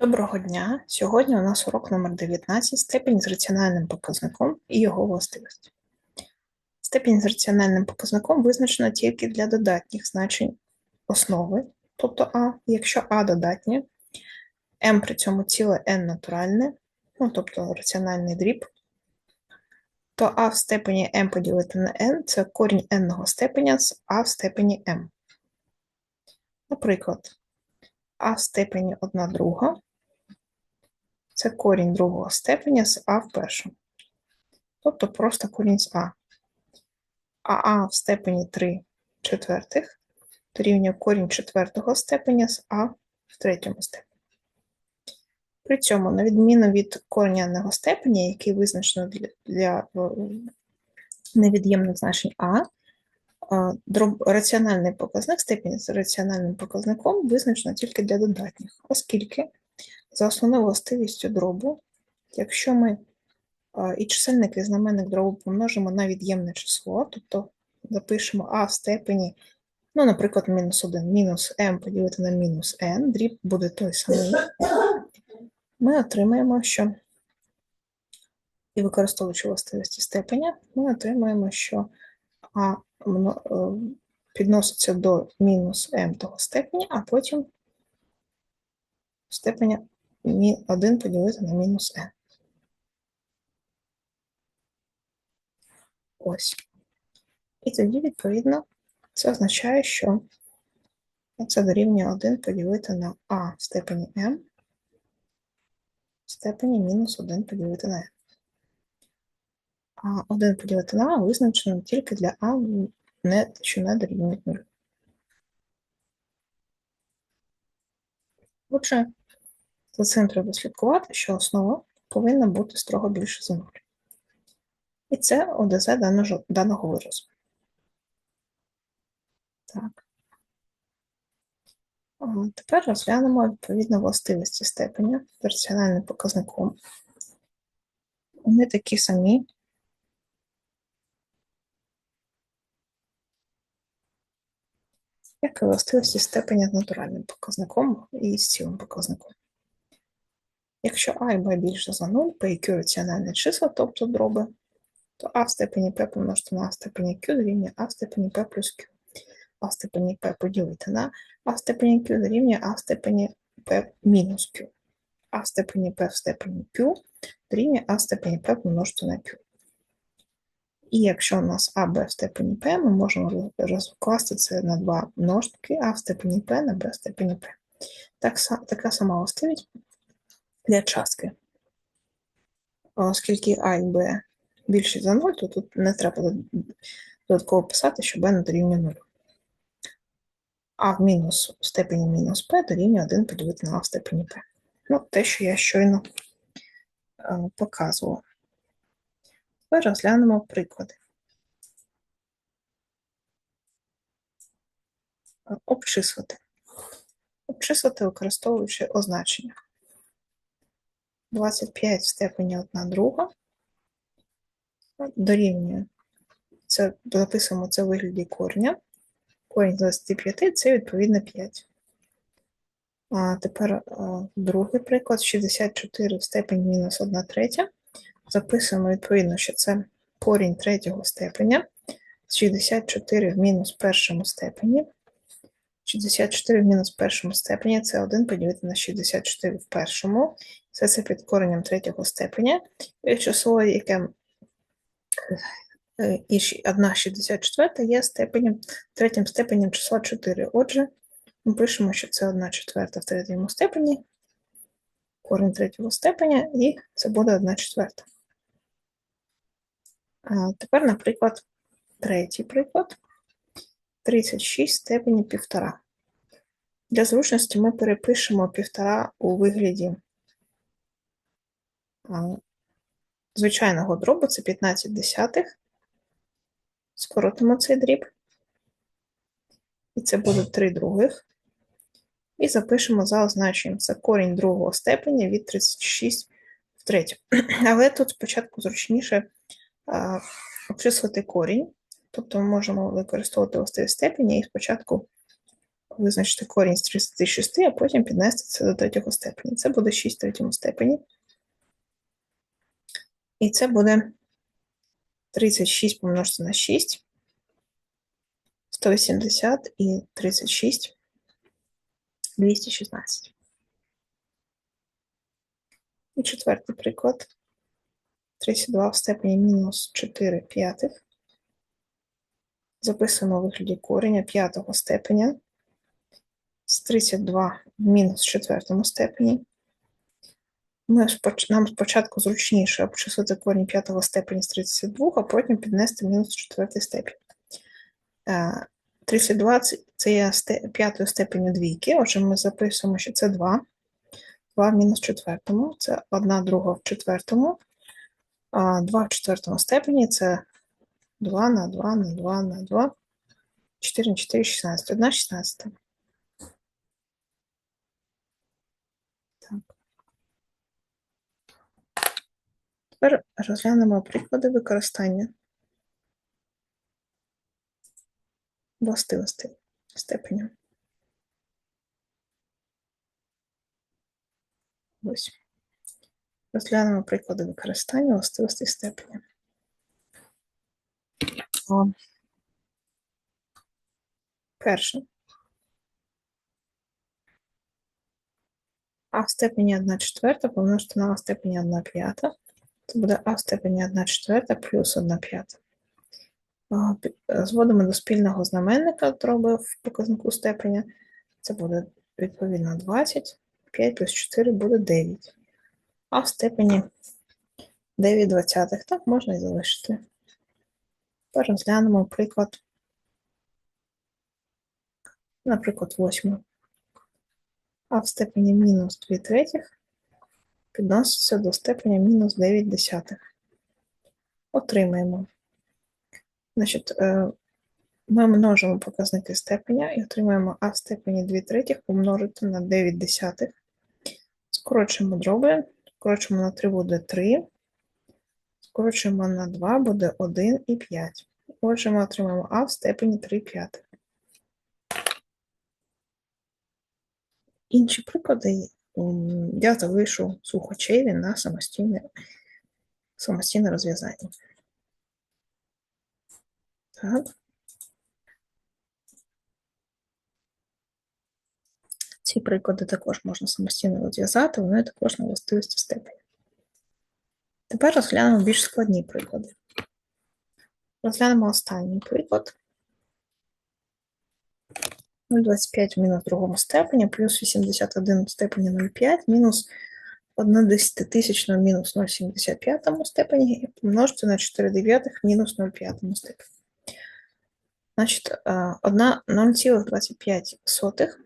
Доброго дня! Сьогодні у нас урок номер 19 степінь з раціональним показником і його властивості. Степінь з раціональним показником визначена тільки для додатніх значень основи, тобто А, якщо А додатнє, m при цьому ціле n натуральне, ну, тобто раціональний дріб, то А в степені m поділити на n це корінь n степеня з А в степені m. Наприклад, А в степені 1 друга це корінь другого степеня з А в першому. Тобто просто корінь з А. А А в степені 3 четвертих дорівнює корінь четвертого степеня з А в третьому степені. При цьому, на відміну від коренного степеня, який визначено для, для е, невід'ємних значень А, дроб, раціональний показник степені з раціональним показником визначено тільки для додатніх, оскільки за основною властивістю дробу, якщо ми і чисельник і знаменник дробу помножимо на від'ємне число, тобто запишемо а в степені, ну, наприклад, мінус 1, мінус m поділити на мінус n, дріб буде той самий, ми отримаємо, що, і використовуючи властивості степеня, ми отримаємо, що а е, підноситься до мінус m того степеня, а потім степеня 1 поділити на мінус n. Ось. І тоді, відповідно, це означає, що це дорівнює 1 поділити на а в степені m в степені мінус 1 поділити на n. А 1 поділити на а визначено тільки для а, не, що не дорівнює 0. Отже, за цим треба слідкувати, що основа повинна бути строго більше за 0. І це ОДЗ даного, даного виразу. Так. Тепер розглянемо відповідно властивості степеня з раціональним показником. Вони такі самі. Як і властивості степеня з натуральним показником і з цілим показником. Якщо А і Б більше за 0, P і Q раціональні числа, тобто дроби, то А в степені P помножити на А в степені Q дорівнює А в степені P плюс Q. А в степені P поділити на А в степені Q дорівнює А в степені P мінус Q. А в степені P в степені Q дорівнює А в степені P помножити на Q. І якщо у нас А, Б в степені P, ми можемо розкласти це на два множники А в степені P на Б в степені P. Так, така сама властивість для частки. Оскільки А і Б більше за 0, то тут не треба додатково писати, що b не дорівнює 0. А в мінус в степені мінус p дорівнює 1 поділити на А в степені p. Ну, те, що я щойно е, показувала. Тепер розглянемо приклади. Обчислити. Обчислити, використовуючи означення. 25 в степені 1 друга. Дорівнює. Це записуємо це в вигляді корня. Корінь 25 це відповідно 5. А тепер а, другий приклад: 64 в степені мінус 1 третя. Записуємо відповідно, що це корінь третього степеня. 64 в мінус першому степені. 64 в мінус першому степені це 1 поділити на 64 в першому. Це це під коренем третього степеня. І число, яке е, і 1,64 є степенем, третім степенем числа 4. Отже, ми пишемо, що це 1 четверта в третьому степені, корінь третього степеня, і це буде 1 четверта. Тепер, наприклад, третій приклад. 36 степені 1,5. Для зручності ми перепишемо 1,5 у вигляді звичайного дробу це 15 десятих. Скоротимо цей дріб. І це буде 3 других. І запишемо за означенням це корінь другого степеня від 36 в третьому. Але тут спочатку зручніше а, обчислити корінь, тобто ми можемо використовувати цей степені і спочатку визначити корінь з 36, а потім піднести це до третього степені. Це буде 6 в третьому степені. І це буде 36 помножити на 6. 180 і 36. 216. І четвертий приклад. 32 в степені мінус 4 п'ятих. Записуємо вигляді кореня п'ятого степеня з 32 в мінус четвертому степені. Ми споч- нам спочатку зручніше обчислити корінь п'ятого степені з 32, а потім піднести мінус четвертий степень. Е, 32 це- це є п'ятою степеню двійки, отже, ми записуємо, що це 2. 2 в мінус четвертому, це 1 друга в четвертому, 2 в четвертому степені це 2 на 2 на 2 на 2, 4 на 4, 16, 1 16. Так. Тепер розглянемо приклади використання властивостей степеня. Ось. Розглянемо приклади використання властивостей степеня. Перше. А в степені 1 четверта помножити на степені 1 п'ята. Це буде А в степені 1 четверта плюс 1 п'ята. Е, Зводимо до спільного знаменника дроби в показнику степеня. Це буде відповідно 20. 5 плюс 4 буде 9. А в степені 9 двадцятих. Так можна і залишити. Тепер розглянемо приклад. Наприклад, 8. А в степені мінус 2 третіх підноситься до степеня мінус 9 десятих. Отримаємо. Значить, е, ми множимо показники степеня і отримаємо А в степені 2 третіх помножити на 9 десятих. Скорочуємо дроби, скорочуємо на 3 буде 3, скорочуємо на 2 буде 1 і 5. Отже, ми отримаємо А в степені 3 п'ятих. Інші приклади я залишу слухачеві на самостійне, самостійне розв'язання. Так. Ці приклади також можна самостійно розв'язати, вони також на властивості степені. Тепер розглянемо більш складні приклади. Розглянемо останній приклад. 0,25 в мінус другому степені, плюс 81 в степені 0,5, мінус 1 десятитисячна мінус 0,75 степені, і помножити на 4 дев'ятих мінус 0,5 степені. Значить, е, одна 0,25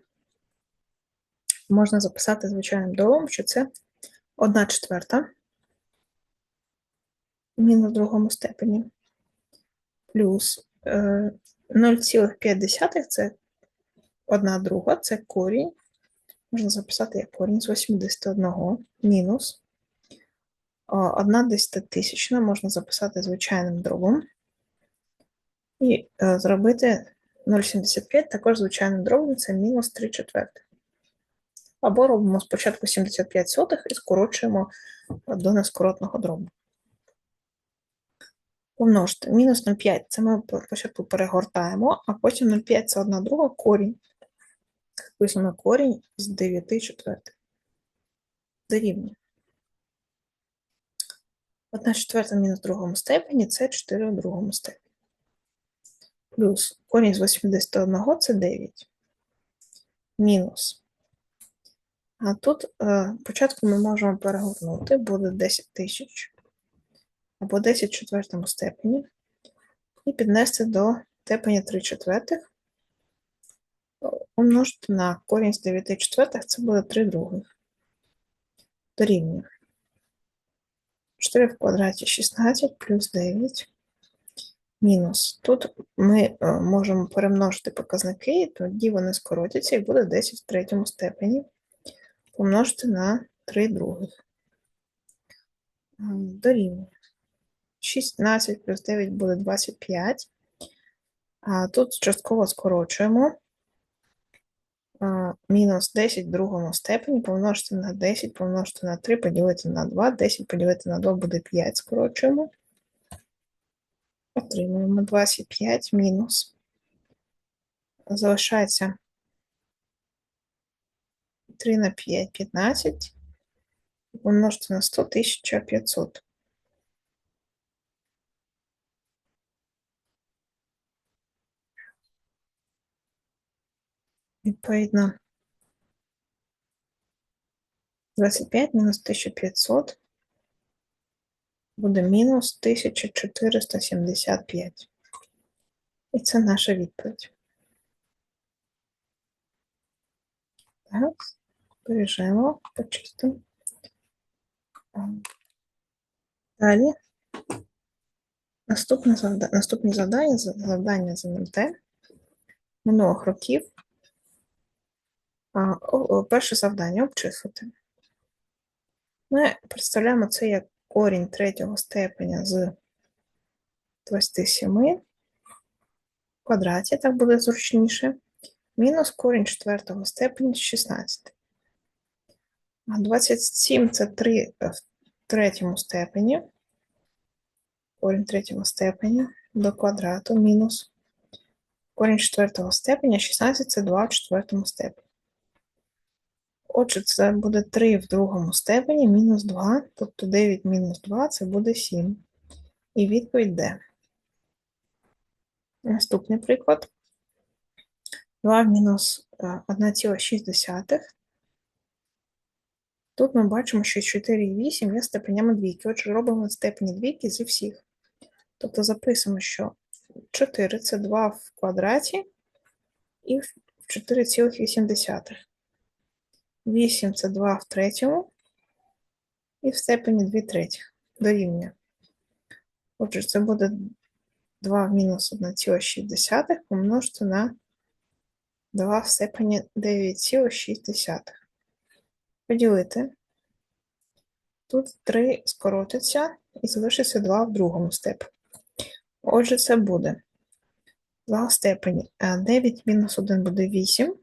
можна записати звичайним дробом, що це 1 четверта в другому степені, плюс е, 0,5 це 1 друга, це корінь. Можна записати як корінь з 81 мінус. 1 десятитисячна можна записати звичайним дробом. І е, зробити 0,75 також звичайним дробом, це мінус 3 четвертих. Або робимо спочатку 75 сотих і скорочуємо до нескоротного дробу. Помножити. Мінус 0,5 це ми спочатку перегортаємо, а потім 0,5 це 1 друга корінь. Пишемо корінь з 9 четвертих. Дорівнює. 1 четверта мінус в другому степені це 4 в другому степені. Плюс корінь з 81 це 9. Мінус. А тут е, ми можемо перегорнути, буде 10 тисяч або 10 в четвертому степені, і піднести до степені 3 четвертих, умножити на корінь з 9 четвертих, це буде 3 других. Дорівнює. 4 в квадраті 16 плюс 9 мінус. Тут ми е, можемо перемножити показники, тоді вони скоротяться і буде 10 в третьому степені помножити на 3 других. Е, Дорівнює. 16 плюс 9 буде 25. А тут частково скорочуємо. Мінус 10 в другому степені помножити на 10, помножити на 3, поділити на 2, 10 поділити на 2 буде 5, скорочуємо. Отримуємо 25 мінус. Залишається 3 на 5, 15. Помножити на 100, 1500. Відповідно, 25 мінус 1500 буде мінус 1475. І це наша відповідь. Так, бережемо, почистимо. Далі. Наступне завдання, наступні завдання, завдання з НМТ минулих років. Перше завдання обчислити. Ми представляємо це як корінь третього степеня з 27 в квадраті, так буде зручніше, мінус корінь четвертого степеня з 16. 27 це 3 в третьому степені. Корінь третього степеня до квадрату мінус корінь четвертого степеня, 16 це 2 в четвертому степені. Отже, це буде 3 в другому степені мінус 2, тобто 9 мінус 2 це буде 7. І відповідь Д. Наступний приклад. 2 в мінус е, 1,6. Тут ми бачимо, що 4 і 8 є степенями двійки. Отже, робимо степені двійки зі всіх. Тобто записуємо, що 4 це 2 в квадраті і в 4,8. 8 це 2 в третьому і в степені 2 третіх дорівнює. Отже, це буде 2 в мінус 1,6 помножити на 2 в степені 9,6. Поділити. Тут 3 скоротиться і залишиться 2 в другому степені. Отже, це буде 2 в степені 9 мінус 1 буде 8.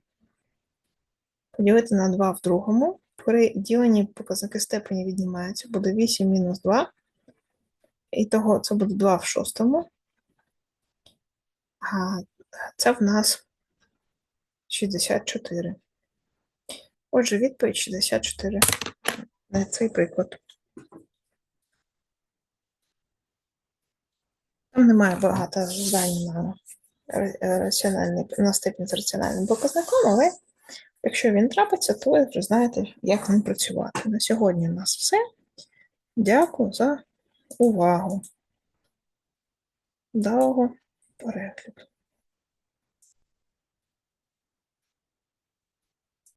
Поділити на 2 в другому. При діленні показники степені віднімаються. Буде 8 мінус 2. І того це буде 2 в шостому. А це в нас 64. Отже, відповідь 64 на цей приклад. Там немає багато завдань на е, раціональний, на степінь з раціональним показником, але якщо він трапиться, то ви вже знаєте, як ним працювати. На сьогодні у нас все. Дякую за увагу. Довго перегляду.